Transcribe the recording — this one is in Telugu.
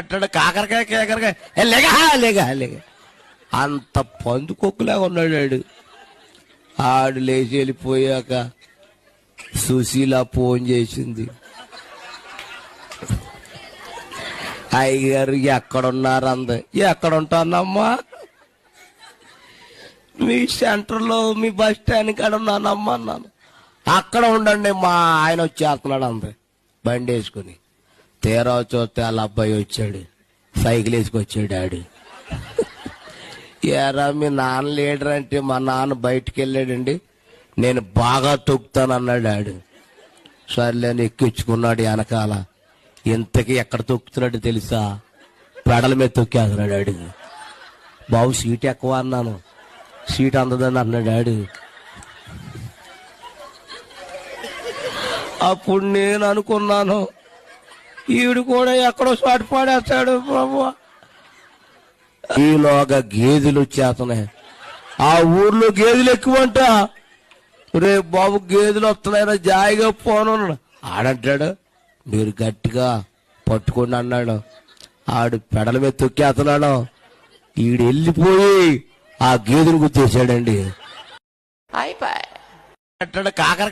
అంటాడు కాకరకాయ కాకరకాయ. లేగా లేగా లేగా అంత పందుకొక్కులాగా ఉన్నాడు ఆడు. ఆడు లేచి వెళ్ళిపోయాక సుశీల ఫోన్ చేసింది. అయ్యగారు ఎక్కడున్నారు అంద ఎక్కడ ఉంటానమ్మా మీ సెంటర్లో మీ బస్ స్టాండ్ కాడ ఉన్నానమ్మా అన్నాను. అక్కడ ఉండండి మా ఆయన వచ్చేస్తున్నాడు అంది బండి వేసుకుని తీరా చూస్తే వాళ్ళ అబ్బాయి వచ్చాడు. సైకిల్ వేసుకొచ్చాడు ఆడు ఏరా మీ నాన్న లీడర్ అంటే మా నాన్న బయటికి వెళ్ళాడండి. నేను బాగా తొక్కుతాను అన్నాడు ఆడు సర్లేని ఎక్కించుకున్నాడు వెనకాల. ఇంతకీ ఎక్కడ తొక్కుతున్నాడు తెలుసా? పెడల మీద తొక్కేస్తున్నాడు ఆడు బాబు సీట్ ఎక్కువ అన్నాను. సీట్ అందదని అన్నాడు ఆడు అప్పుడు నేను అనుకున్నాను ఈడు కూడా ఎక్కడో షాట్ పాడేస్తాడు ప్రభు. ఈలోగా గేదెలు వచ్చేస్తున్నాయి ఆ ఊర్లో గేదెలు ఎక్కువంట. రే బాబు గేదెలు వస్తున్నాయిరా జాయిగా పోను. ఆడంటాడు మీరు గట్టిగా పట్టుకోండి అన్నాడు. ఆడు పెడల మీద తొక్కేస్తున్నాడు. ఈడు వెళ్ళిపోయి ఆ గేదెను గుర్తేసాడండి అంటాడు కాకర